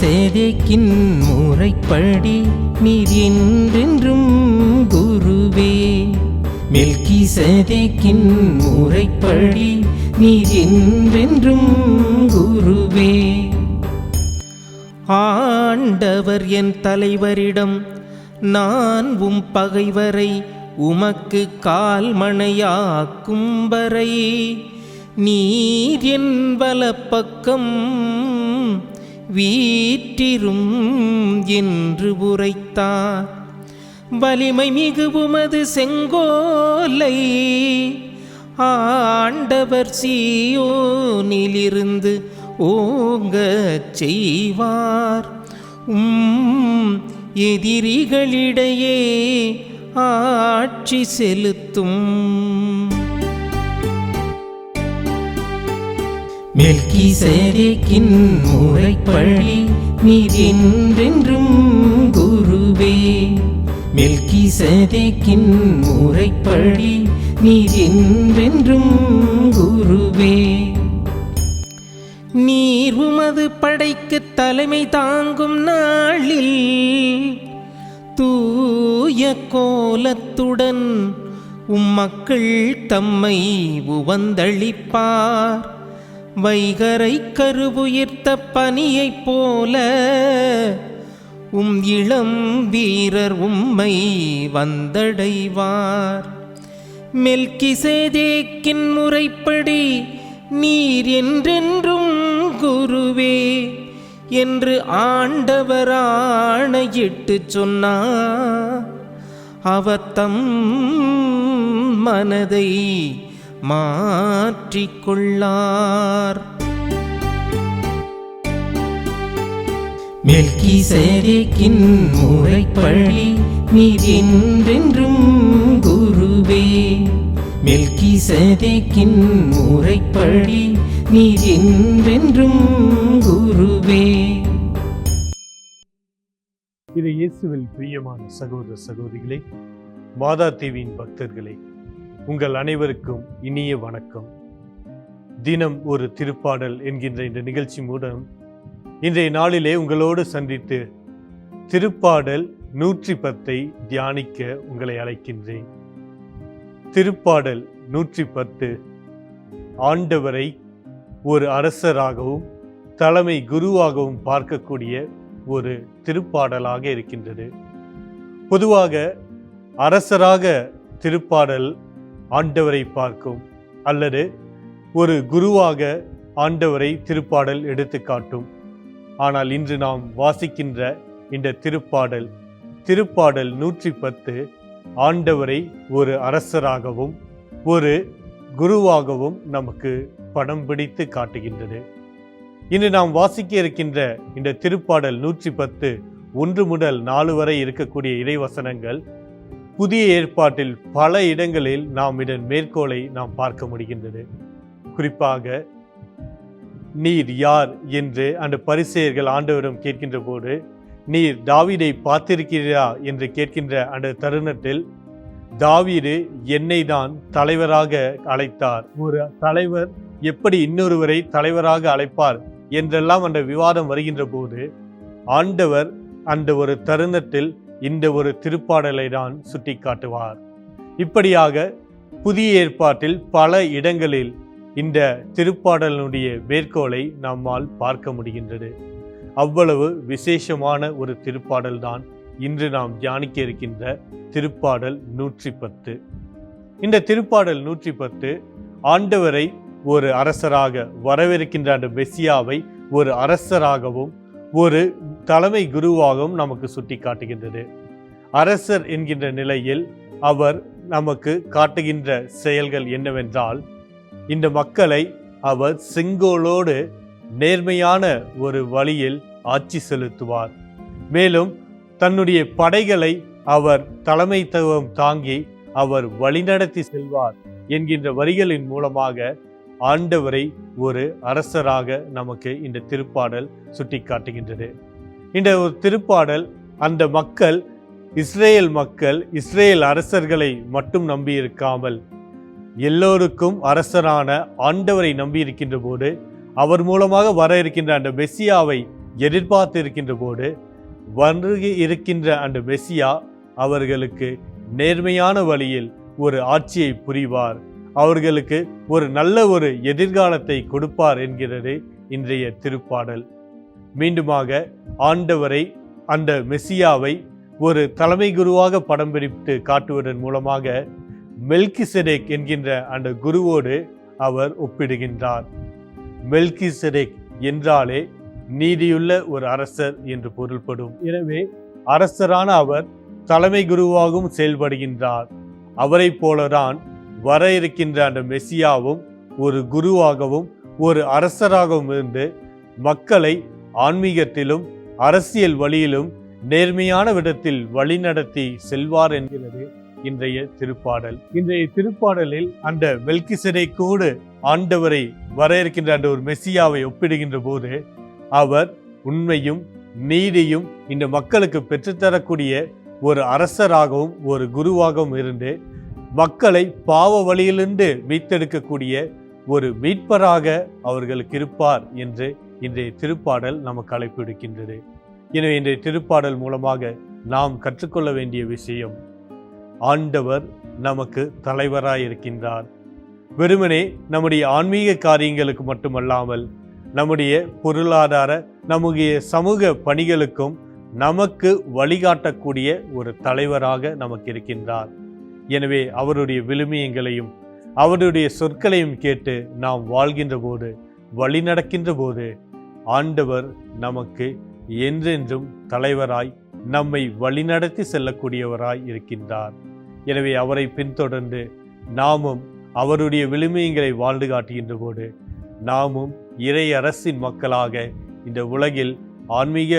சேதேக்கின் முறைப்படி நீர் என்றென்றும் குருவே. மெல்கி சேதேக்கின் முறைப்படி நீர் என்றென்றும் குருவே. ஆண்டவர் என் தலைவரிடம் நான் உம் பகைவரை உமக்கு கால்மணையாக்கும் வரை நீர் என் வலப்பக்கம் வீற்றிரும் என்று உரைத்தார். வலிமை மிகு செங்கோலை ஆண்டவர் சீயோனிலிருந்து ஓங்கச் செய்வார். உம் எதிரிகளிடையே ஆட்சி செலுத்தும். மெல்கி சேரிக்கின் முறைப்படி நீரென்றென்றும் குருவே. மெல்கி சேதேக்கின் முறைப்படி நீரென்றென்றும் குருவே. நீர் உமது படைக்கு தலைமை தாங்கும் நாளில் தூய கோலத்துடன் உம் மக்கள் தம்மை உவந்தளிப்பார். வைகரை கருவுயிர்த்த பனியைப் போல உம் இளம் வீரர் உம்மை வந்தடைவார். மெல்கிசேதேக்கின் முறைப்படி நீர் என்றென்றும் குருவே என்று ஆண்டவர் ஆணையிட்டு சொன்னார் அவர் தம் மனதை மாற்றிக்கொள்ளார். மெல்கி சேரேக்கின் முறைப்படி நீர் என்றென்றும் குருவே. மெல்கி சேதேக்கின் முறைப்படி நீர் என்றென்றும் குருவே. இது இயேசுவில் பிரியமான சகோதர சகோதரிகளே மாதா தேவியின் பக்தர்களே உங்கள் அனைவருக்கும் இனிய வணக்கம். தினம் ஒரு திருப்பாடல் என்கின்ற இந்த நிகழ்ச்சி மூலம் இன்றைய நாளிலே உங்களோடு சந்தித்து திருப்பாடல் நூற்றி பத்தை தியானிக்க உங்களை அழைக்கின்றேன். திருப்பாடல் நூற்றி பத்து ஆண்டவரை ஒரு அரசராகவும் தலைமை குருவாகவும் பார்க்கக்கூடிய ஒரு திருப்பாடலாக இருக்கின்றது. பொதுவாக அரசராக திருப்பாடல் ஆண்டவரை பார்க்கும். அல்லது ஒரு குருவாக ஆண்டவரை திருப்பாடல் எடுத்து காட்டும். ஆனால் இன்று நாம் வாசிக்கின்ற இந்த திருப்பாடல் திருப்பாடல் நூற்றி பத்து ஆண்டவரை ஒரு அரசராகவும் ஒரு குருவாகவும் நமக்கு படம் பிடித்து காட்டுகின்றது. இன்று நாம் வாசிக்க இருக்கின்ற இந்த திருப்பாடல் நூற்றி பத்து ஒன்று முதல் நாலு வரை இருக்கக்கூடிய இறைவசனங்கள் புதிய ஏற்பாட்டில் பல இடங்களில் நாம் இதன் மேற்கோளை நாம் பார்க்க முடிகின்றது. குறிப்பாக நீர் யார்? என்று அந்த பரிசெயர்கள் ஆண்டவரும் கேட்கின்ற போது நீர் தாவீதை பார்த்திருக்கிறீரா? என்று கேட்கின்ற அந்த தருணத்தில் தாவீது என்னை தான் தலைவராக அழைத்தார். ஒரு தலைவர் எப்படி இன்னொருவரை தலைவராக அழைப்பார் என்றெல்லாம் அந்த விவாதம் வருகின்ற போது ஆண்டவர் அந்த ஒரு தருணத்தில் இந்த ஒரு திருப்பாடலை தான் சுட்டி காட்டுவார் இப்படியாக புதிய ஏற்பாட்டில் பல இடங்களில் இந்த திருப்பாடலினுடைய மேற்கோளை நம்மால் பார்க்க முடிகின்றது. அவ்வளவு விசேஷமான ஒரு திருப்பாடல் தான் இன்று நாம் தியானிக்க இருக்கின்ற திருப்பாடல் நூற்றி பத்து இந்த திருப்பாடல் நூற்றி பத்து ஆண்டவரை ஒரு அரசராக வரவிருக்கின்ற அந்த மெசியாவை ஒரு அரசராகவும் ஒரு தலைமை குருவாகவும் நமக்கு சுட்டி காட்டுகின்றது அரசர் என்கின்ற நிலையில் அவர் நமக்கு காட்டுகின்ற செயல்கள் என்னவென்றால் இந்த மக்களை அவர் செங்கோலோடு நேர்மையான ஒரு வழியில் ஆட்சி செலுத்துவார். மேலும் தன்னுடைய படைகளை அவர் தலைமைத்துவம் தாங்கி அவர் வழிநடத்தி செல்வார் என்கின்ற வரிகளின் மூலமாக ஆண்டவரை ஒரு அரசராக நமக்கு இந்த திருப்பாடல் சுட்டிக்காட்டுகின்றது. இந்த ஒரு திருப்பாடல் அந்த மக்கள் இஸ்ரேல் மக்கள் இஸ்ரேல் அரசர்களை மட்டும் நம்பியிருக்காமல் எல்லோருக்கும் அரசரான ஆண்டவரை நம்பியிருக்கின்ற போது அவர் மூலமாக வர இருக்கின்ற அந்த மெஸ்ஸியாவை எதிர்பார்த்திருக்கின்ற போது வருகை இருக்கின்ற அந்த மெசியா அவர்களுக்கு நேர்மையான வழியில் ஒரு ஆட்சியை புரிவார். அவர்களுக்கு ஒரு நல்ல ஒரு எதிர்காலத்தை கொடுப்பார் என்கிறது இன்றைய திருப்பாடல். மீண்டுமாக ஆண்டவரை அந்த மெசியாவை ஒரு தலைமை குருவாக படம் பிடித்து காட்டுவதன் மூலமாக மெல்கிசெடேக் என்கின்ற அந்த குருவோடு அவர் ஒப்பிடுகின்றார். மெல்கிசெடேக் என்றாலே நீதியுள்ள ஒரு அரசர் என்று பொருள்படும். எனவே அரசரான அவர் தலைமை குருவாகவும் செயல்படுகின்றார். அவரைப் போலதான் வர இருக்கின்ற அந்த மெசியாவும் ஒரு குருவாகவும் ஒரு அரசராகவும் இருந்து மக்களை ஆன்மீகத்திலும் அரசியல் வழியிலும் நேர்மையான விதத்தில் வழிநடத்தி செல்வார் என்கிறது இன்றைய திருப்பாடல். இன்றைய திருப்பாடலில் அந்த மெல்கிசரைக்கோடு ஆண்டவரை வரையறுக்கின்ற அந்த ஒரு மெஸ்ஸியாவை ஒப்பிடுகின்ற போது அவர் உண்மையும் நீதியும் இந்த மக்களுக்கு பெற்றுத்தரக்கூடிய ஒரு அரசராகவும் ஒரு குருவாகவும் இருந்து மக்களை பாவ வழியிலிருந்து மீட்டெடுக்கக்கூடிய ஒரு மீட்பராக அவர்களுக்கு இருப்பார் என்று இன்றைய திருப்பாடல் நமக்கு அழைப்பு விடுக்கின்றது. எனவே இன்றைய திருப்பாடல் மூலமாக நாம் கற்றுக்கொள்ள வேண்டிய விஷயம் ஆண்டவர் நமக்கு தலைவராய் இருக்கின்றார் வெறுமனே நம்முடைய ஆன்மீக காரியங்களுக்கு மட்டுமல்லாமல் நம்முடைய பொருளாதார நம்முடைய சமூக பணிகளுக்கும் நமக்கு வழிகாட்டக்கூடிய ஒரு தலைவராக நமக்கு இருக்கின்றார். எனவே அவருடைய விழுமியங்களையும் அவருடைய சொற்களையும் கேட்டு நாம் வாழ்கின்ற போது வழி நடக்கின்ற போது ஆண்டவர் நமக்கு என்றென்றும் தலைவராய் நம்மை வழிநடத்தி செல்லக்கூடியவராய் இருக்கின்றார். எனவே அவரை பின்தொடர்ந்து நாமும் அவருடைய விழுமியங்களை வாழ்ந்து காட்டுகின்ற போது நாமும் இறை அரசின் மக்களாக இந்த உலகில் ஆன்மீக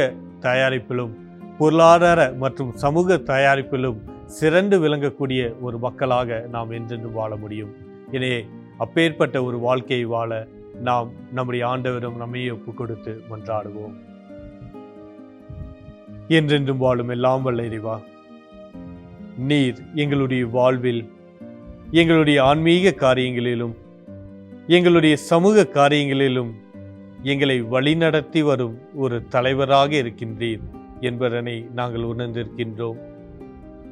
தயாரிப்பிலும் பொருளாதார மற்றும் சமூக தயாரிப்பிலும் சிறந்து விளங்கக்கூடிய ஒரு மக்களாக நாம் என்றென்றும் வாழ முடியும். எனவே அப்பேற்பட்ட ஒரு வாழ்க்கையை வாழ நாம் நம்முடைய ஆண்டவரும் நம்மையே ஒப்பு கொடுத்து மன்றாடுவோம். என்றென்றும் வாழும் எல்லாம் வல்ல இறைவா நீர் எங்களுடைய வாழ்வில் எங்களுடைய ஆன்மீக காரியங்களிலும் எங்களுடைய சமூக காரியங்களிலும் எங்களை வழிநடத்தி வரும் ஒரு தலைவராக இருக்கின்றீர் என்பதனை நாங்கள் உணர்ந்திருக்கின்றோம்.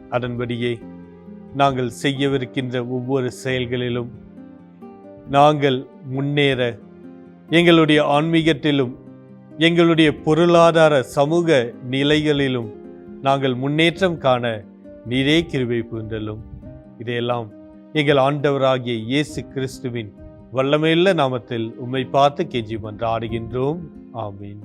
அதன்படியே நாங்கள் செய்யவிருக்கின்ற ஒவ்வொரு செயல்களிலும் நாங்கள் முன்னேற எங்களுடைய ஆன்மீகத்திலும் எங்களுடைய பொருளாதார சமூக நிலைகளிலும் நாங்கள் முன்னேற்றம் காண நீரே கிருபை புரிந்தலும் இதையெல்லாம் எங்கள் ஆண்டவராகிய இயேசு கிறிஸ்துவின் வல்லமையுள்ள நாமத்தில் உம்மை பார்த்து கெஞ்சி மன்றாடுகின்றோம் ஆமீன்.